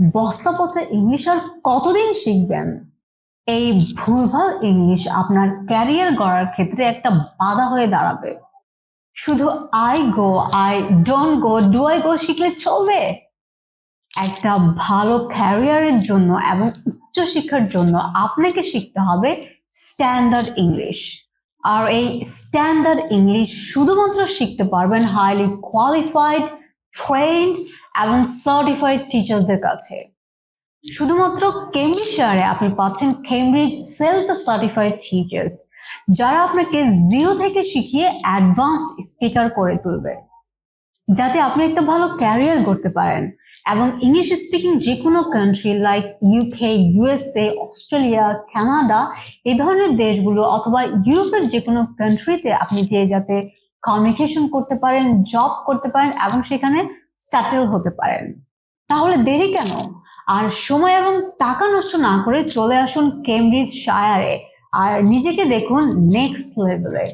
বস্তা পচা ইংলিশ আর কতদিন শিখবেন? এই ভুলভাল ইংলিশ আপনার ক্যারিয়ার গড়ার ক্ষেত্রে একটা বাধা হয়ে দাঁড়াবে। শুধু I go I don't go do I go শিখলে চলবে? একটা ভালো ক্যারিয়ারের জন্য এবং উচ্চশিক্ষার জন্য আপনাকে শিখতে হবে স্ট্যান্ডার্ড ইংলিশ আর এই স্ট্যান্ডার্ড ইংলিশ শুধুমাত্র শিখতে পারবেন হাইলি কোয়ালিফাইড ট্রেন্ড এবং সার্টিফাইড টিচার্সদের কাছে। শুধুমাত্র কেমব্রিজশায়ারে আপনি পাচ্ছেন কেমব্রিজ সেলফ সার্টিফাইড টিচার্স যারা আপনাকে জিরো থেকে শিখিয়ে অ্যাডভান্সড স্পিকার করে তুলবে। যাতে আপনি একটা ভালো ক্যারিয়ার করতে পারেন এবং ইংলিশ স্পিকিং যে কোনো country like UK USA Australia Canada এই ধরনের দেশগুলো অথবা ইউরোপের যে কোনো কান্ট্রিতে আপনি যে যাতে কমিউনিকেশন করতে পারেন জব করতে পারেন এবং সেখানে সেটেল হতে পারেন। তাহলে দেরি কেন? আর সময় এবং টাকা নষ্ট না করে চলে আসুন কেমব্রিজ শায়ারে আর নিজেকে দেখুন নেক্সট লেভেলে